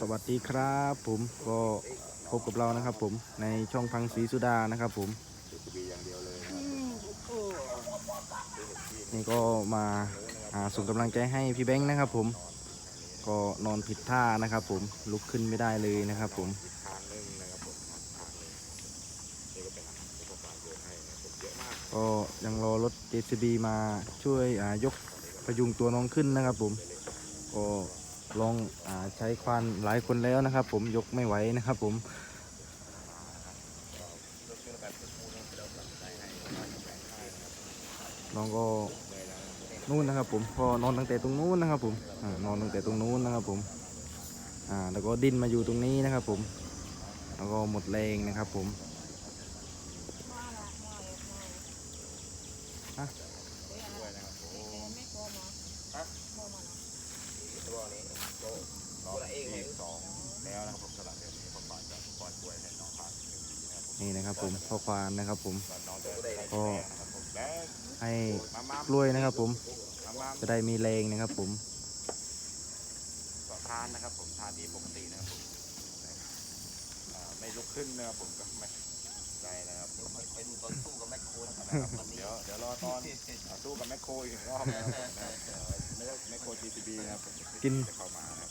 สวัสดีครับผมก็พบกับเรานะครับผมในช่องพังศรีสุดานะครับผมนี่ก็มาหาส่งกำลังใจให้พี่แบงค์นะครับผมก็นอนผิดท่านะครับผมลุกขึ้นไม่ได้เลยนะครับผมก็ยังรอรถ JCB มาช่วยอ่ายกพยุงตัวน้องขึ้นนะครับผมก็ ลองอใช้ควานหลายคนแล้วนะครับ ผมยกไม่ไหวนะครับผมน้องก็นู่นนะครับผมก็นอนตั้งแต่ตรงนู้นนะครับผมอนอนตั้งแต่ตรงนู้นนะครับผมอ่าแล้วก็ดิ้นมาอยู่ตรงนี้นะครับผม แล้วก็หมดแรงนะครับผมฮะ นี่นะครับผมพ่อควานนะครับผมก็ให้กล้วยนะครับผมจะได้มีแรงนะครับผม ทานนะครับ ผมทานดีปกตินะครับผมอ่าไม่ลุกขึ้นนะครับผมก็ไม่ใจนะครับไปดูตอนสู้กับแมคโครนะครับวันนี้เดี๋ยวเดี๋ยวรอตอนอ่าสู้กับแมคโครอีกหนึ่งรอบนะครับผมนะเดี๋ยวไม่ใช่แมคโคร GTB นะครับผมกิน จะเข้ามานะครับ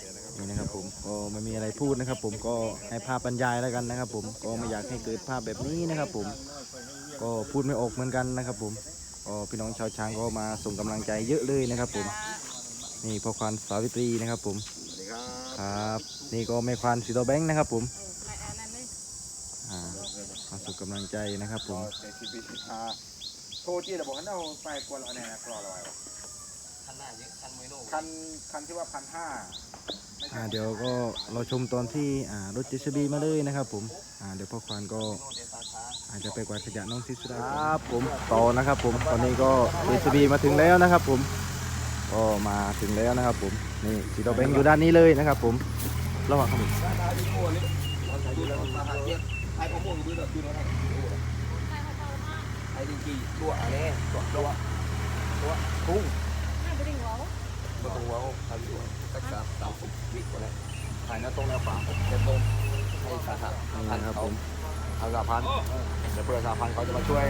เดี๋ยวนะครับ นี่นะครับผม ก็ไม่มีอะไรพูดนะครับ ผมก็ให้ภาพบรรยายแล้วกันนะครับ ผมก็ไม่อยากให้เกิดภาพแบบนี้นะครับ ผมก็พูดไม่ออกเหมือนกันนะครับ ผมก็พี่น้องชาวช้างก็มาส่งกำลังใจเยอะเลยนะครับ ผมนี่พ่อควานสาวิตรีนะครับ ผมครับนี่ก็แม่ควานสีโตแบงค์นะครับ ผมมาส่งกำลังใจนะครับ ผมโทรจีแต่บอกว่าเอาไปกวนเราเนี่ยนะกรอเราไว้ คันหน้าเยอะคันมวยโน่คันคันที่ว่าพันห้าอ่าเดี๋ยวก็เราชมตอนที่อ่ารถจิสบีมาเลยนะครับผมอ่าเดี๋ยวพ่อควานก็โน่เดตาช้าอาจจะไปกวาดขยะน้องซิสุดาครับผมต่อนะครับผมตอนนี้ก็เอสบีมาถึงแล้วนะครับผมก็มาถึงแล้วนะครับผมนี่สีดอกแบงค์อยู่ด้านนี้เลยนะครับผมระหว่างขมุนไอ้ผมม่วงดูแบบดูแล้วไอ้ดิกีตัวอะไรตัวตัวตัวพุ่ง ตัวตัวว้าวทำอยู่สักสามสามสิบวิกว่าแล้วถ่ายหน้าตรงแน้าฝาจะตรงให้สาหัสนี่พันนะครับเขาผมเอาสาพันเดี๋ยวเพื่อสาพันเขาจะมาช่วย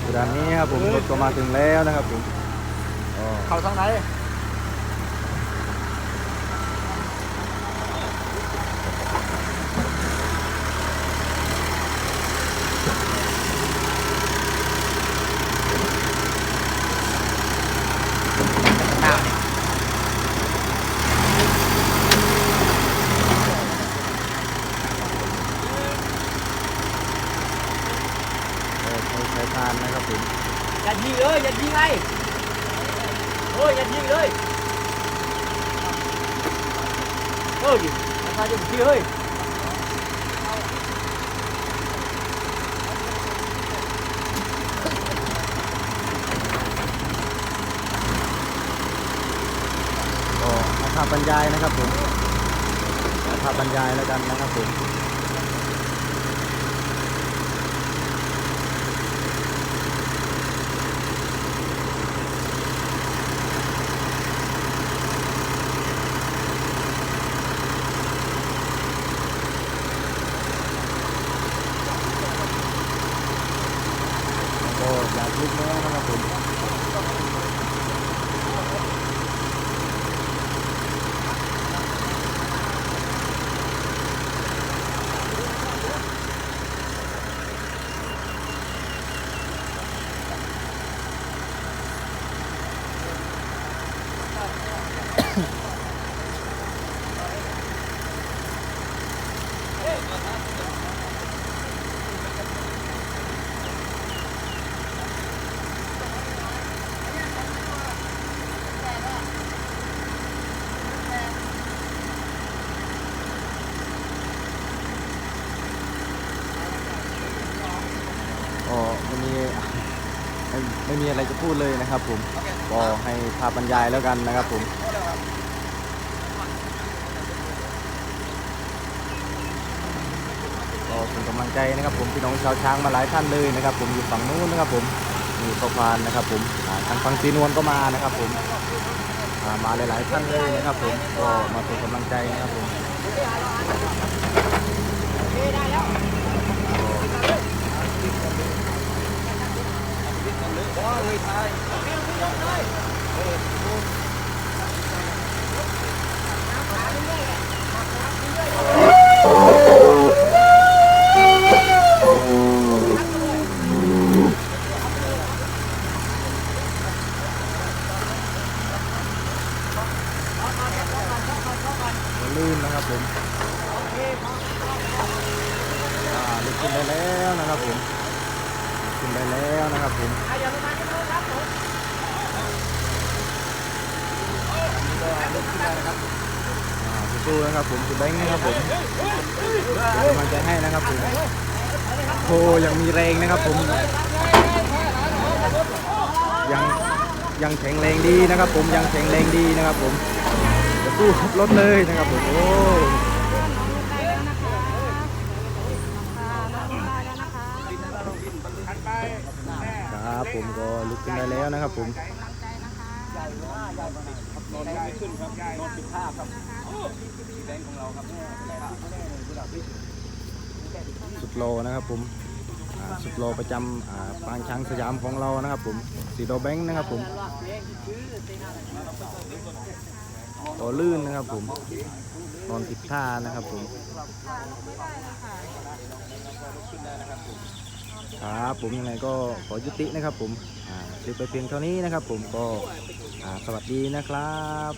อยู่ด้านนี้ครับผมรถก็มาถึงแล้วนะครับผมเข้าทางไหน เอ อใช้ใช้ทานนะครับผมอย่ายิงเลยอย่ายิงไงโอ้ยอย่ายิงเลยเฮ้ยราคาจะพี่เฮ้ยก็ให้ภาพบรรยายนะครับผมให้ภาพบรรยายแล้วกันนะครับผม ไม่มีไม่ไม่มีอะไรจะพูดเลยนะครับ ผมก็ให้ภาพบรรยายแล้วกันนะครับ ผมก็เป็นกำลังใจนะครับ ผมพี่น้องชาวช้างมาหลายท่านเลยนะครับ ผมอยู่ฝั่งนู้นนะครับ ผมมีข้าวพานนะครับ ผมอ่าทางฟังซีนวลก็มานะครับ ผมอ่ามาหลายๆท่านเลยนะครับ ผมก็มาเป็นกำลังใจนะครับผม ลื่นนะครับผมลุกขึ้นได้แล้วนะครับผมลุกขึ้นได้แล้วนะครับผมสู้ๆนะครับผมคุณแบงค์นะครับผมเป็นกำลังใจให้นะครับผมโอ้ยังมีแรงนะครับผม ยังยังแข็งแรงดีนะครับผมยังแข็งแรงดีนะครับผม จะสู้ทุบรถเลยนะครับผมโอ้ครับผมก็ลุกขึ้นได้แล้วนะครับผมนอนไม่ขึ้นครับนอนปิดท่าครับแบงค์ของเราครับสุดโลนะครับผมสุดโลประจำอ่าปางช้างสยามของเรานะครับผมสีโดแบงค์นะครับผม ตัวลื่นนะครับผมนอนผิดท่านะครับผมครับผมยังไงก็ขอยุตินะครับผมคลิปไปเพียงเท่านี้นะครับผมก็สวัสดีนะครับ